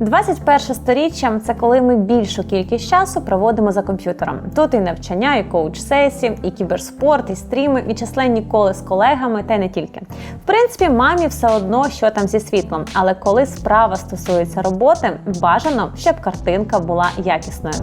21 сторіччя це коли ми більшу кількість часу проводимо за комп'ютером. Тут і навчання, і коуч-сесії, і кіберспорт, і стріми, і численні коли з колегами, та й не тільки. В принципі, мамі все одно, що там зі світлом, але коли справа стосується роботи, бажано, щоб картинка була якісною.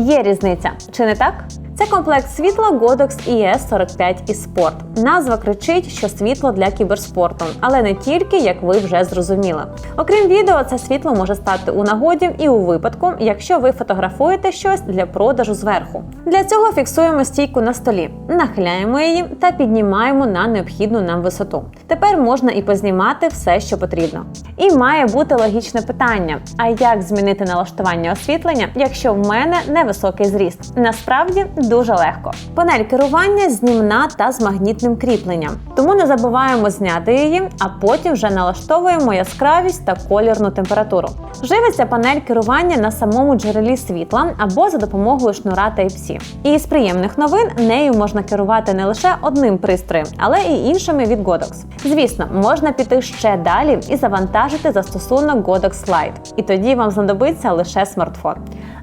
Є різниця, чи не так? Це комплект світла Godox ES45 і Sport. Назва кричить, що світло для кіберспорту, але не тільки, як ви вже зрозуміли. Окрім відео, це світло може стати у нагоді і у випадку, якщо ви фотографуєте щось для продажу зверху. Для цього фіксуємо стійку на столі, нахиляємо її та піднімаємо на необхідну нам висоту. Тепер можна і познімати все, що потрібно. І має бути логічне питання: а як змінити налаштування освітлення, якщо в мене невисокий зріст? Насправді дуже легко. Панель керування знімна та з магнітним кріпленням, тому не забуваємо зняти її, а потім вже налаштовуємо яскравість та колірну температуру. Живиться панель керування на самому джерелі світла або за допомогою шнура Type-C. І з приємних новин нею можна керувати не лише одним пристроєм, але і іншими від Godox. Звісно, можна піти ще далі і завантажити застосунок Godox Lite, і тоді вам знадобиться лише смартфон.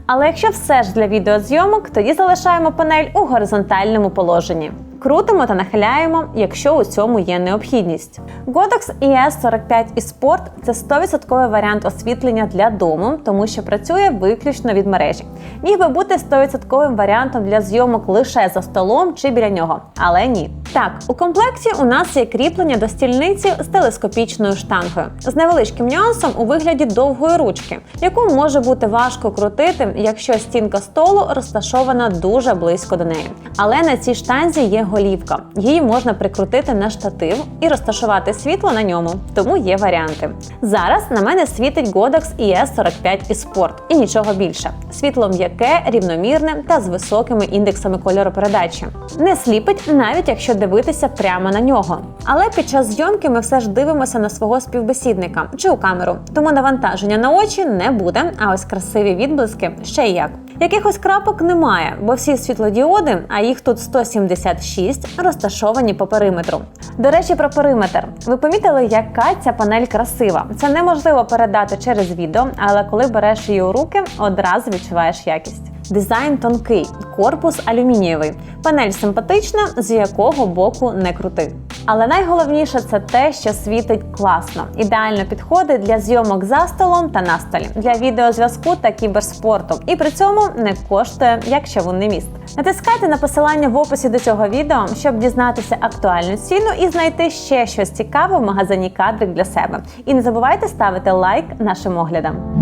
Але якщо все ж для відеозйомок, тоді залишаємо панель у горизонтальному положенні. Крутимо та нахиляємо, якщо у цьому є необхідність. Godox ES45 і Sport – це 100% варіант освітлення для дому, тому що працює виключно від мережі. Міг би бути 100% варіантом для зйомок лише за столом чи біля нього, але ні. Так, у комплекті у нас є кріплення до стільниці з телескопічною штангою, з невеличким нюансом у вигляді довгої ручки, яку може бути важко крутити, якщо стінка столу розташована дуже близько до неї. Але на цій штанзі є голівка. Її можна прикрутити на штатив і розташувати світло на ньому, тому є варіанти. Зараз на мене світить Godox ES45 і Sport і нічого більше. Світло м'яке, рівномірне та з високими індексами кольоропередачі. Не сліпить, навіть якщо дивитися прямо на нього. Але під час зйомки ми все ж дивимося на свого співбесідника чи у камеру, тому навантаження на очі не буде. А ось красиві відблиски ще й як. Якихось крапок немає, бо всі світлодіоди, а їх тут 176, розташовані по периметру. До речі, про периметр. Ви помітили, яка ця панель красива? Це неможливо передати через відео, але коли береш її у руки, одразу відчуваєш якість. Дизайн тонкий, корпус алюмінієвий, панель симпатична, з якого боку не крути. Але найголовніше це те, що світить класно. Ідеально підходить для зйомок за столом та на столі, для відеозв'язку та кіберспорту. І при цьому не коштує як чавунний міст. Натискайте на посилання в описі до цього відео, щоб дізнатися актуальну ціну і знайти ще щось цікаве в магазині кадрик для себе. І не забувайте ставити лайк нашим оглядам.